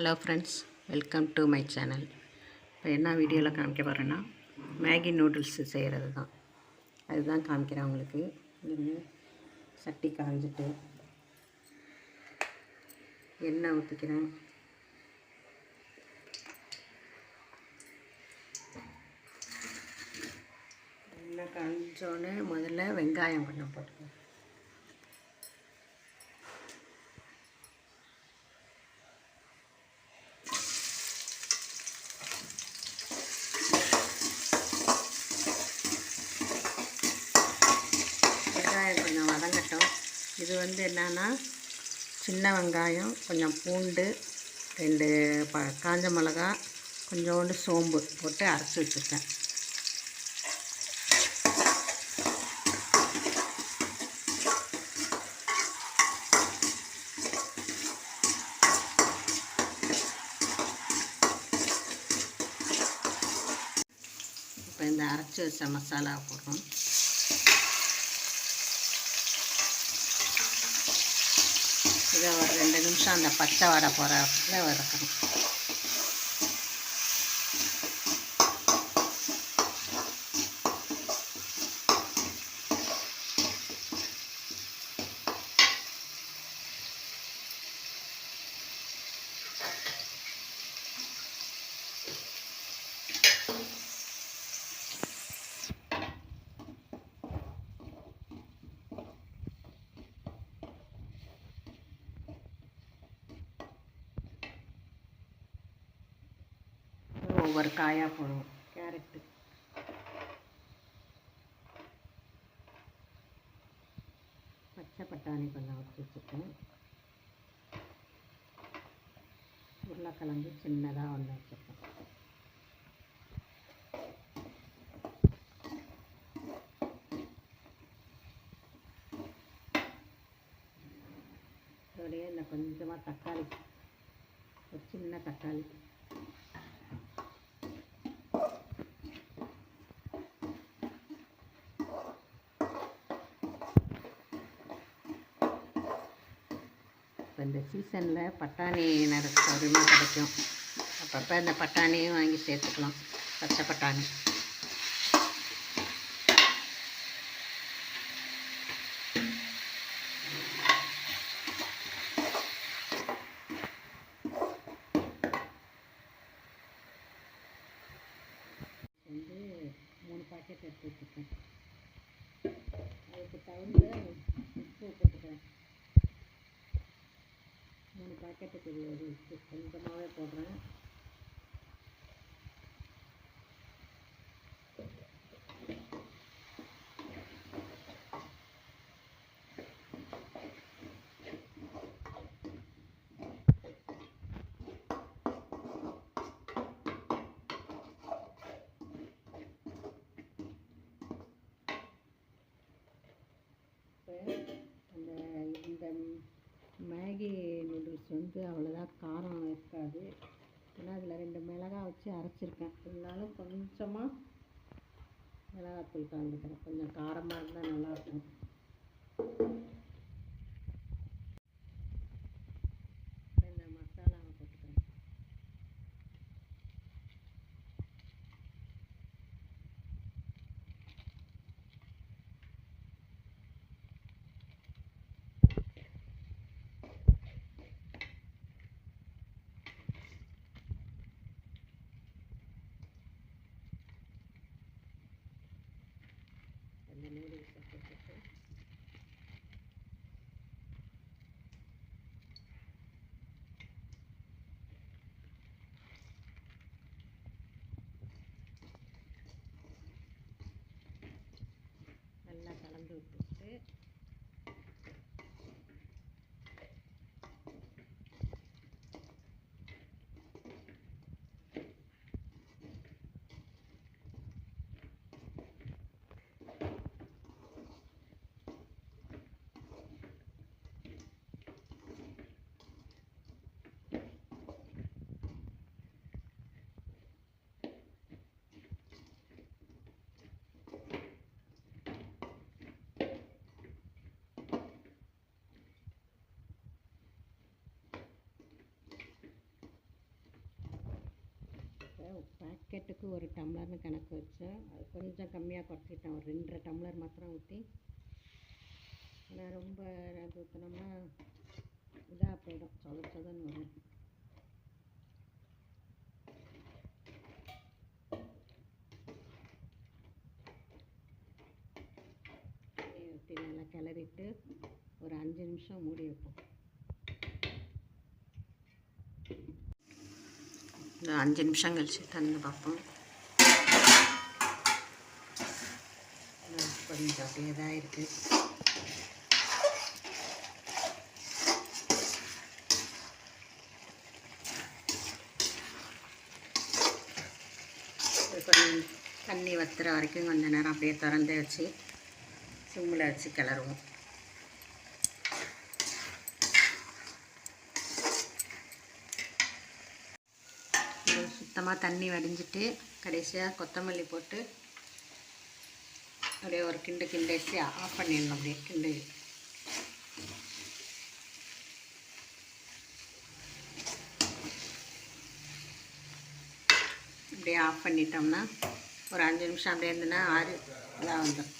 Hello friends welcome to my channel இப்போ என்ன வீடியோவில் காமிக்க போகிறேன்னா மேகி நூடுல்ஸ் செய்கிறது தான் அதுதான் காமிக்கிறேன் உங்களுக்கு. சட்டி காஞ்சிட்டு எண்ணெய் ஊற்றிக்கிறேன் எண்ணெய் காஞ்சோடனே முதல்ல வெங்காயம் பண்ண போட்டு வெங்காயம் கொஞ்சம் வதங்கட்டும் இது வந்து என்னன்னா சின்ன வெங்காயம் கொஞ்சம் பூண்டு ரெண்டு ப காஞ்ச மிளகா கொஞ்சோண்டு சோம்பு போட்டு அரைச்சி வச்சுருக்கேன். இப்போ இந்த அரைச்சி வச்ச மசாலா போடுறோம். இதை ஒரு ரெண்டு நிமிஷம் அந்த பச்சை வடை போகிறதுல வதக்கணும் ஒவ்வொரு காயாக போடுவோம். கேரட்டு பச்சை பட்டாணி கொஞ்சம் வச்சு வச்சுருக்கேன். உருளைக்கிழங்கு சின்னதாக ஒன்று வச்சுருக்கேன். இதோடைய இந்த கொஞ்சமாக தக்காளி ஒரு சின்ன தக்காளி. இப்போ இந்த சீசனில் பட்டாணி நிறைய சௌரியமாக கிடைக்கும். அப்பப்போ இந்த பட்டாணியும் வாங்கி சேர்த்துக்கலாம். பச்சை பட்டாணி. வந்து மூணு பாக்கெட் எடுத்து வச்சுருக்கேன். அதுக்கு தகுந்த உப்பு போட்டுக்கிறேன். பாக்கெட்டுக்கு இது ஒரு உப்பு கொஞ்சமாகவே போடுறேன் இப்போ அந்த இந்த மேகி நூடுல்ஸ் வந்து அவ்வளோதான் காரம் இருக்காது. ஏன்னா அதில் ரெண்டு மிளகா வச்சு அரைச்சிருக்கேன். இருந்தாலும் கொஞ்சமாக மிளகாத்தூள் கலந்துக்கிறேன் கொஞ்சம் காரமாக இருந்தால் நல்லாயிருக்கும் இந்த மசாலாவை போட்டுக்கிறேன் அந்த நூடுல்ஸை பேக்கெட்டுக்கு ஒரு டம்ளர்னு கணக்கு வச்சேன் அது கொஞ்சம் கம்மியாக குறைச்சிட்டேன். ஒரு ரெண்டரை டம்ளர் மாத்திரம் ஊற்றி ஏன்னா ரொம்ப அது ஊற்றினோம்னா இதாக போயிடும். சொத சொதன்னு வரும். ஊற்றி நல்லா கிளறிட்டு ஒரு அஞ்சு நிமிஷம் மூடி வைப்போம். அஞ்சு நிமிஷம் கழிச்சு திறந்து பார்ப்போம். கொஞ்சம் அப்படியே தான் இருக்குது கொஞ்சம் தண்ணி வத்துற வரைக்கும் கொஞ்ச நேரம் அப்படியே திறந்து வச்சு சிம்மில் வச்சு கிளறுவோம். சுத்தமாக தண்ணி வடிஞ்சிட்டு கடைசியாக கொத்தமல்லி போட்டு அப்படியே ஒரு கிண்டு கிண்டேசி ஆஃப் பண்ணிடணும் அப்படியே கிண்டு. அப்படியே ஆஃப் பண்ணிட்டோம்னா ஒரு அஞ்சு நிமிஷம் அப்படியே இருந்ததுன்னா ஆறு இதாக வந்துடும்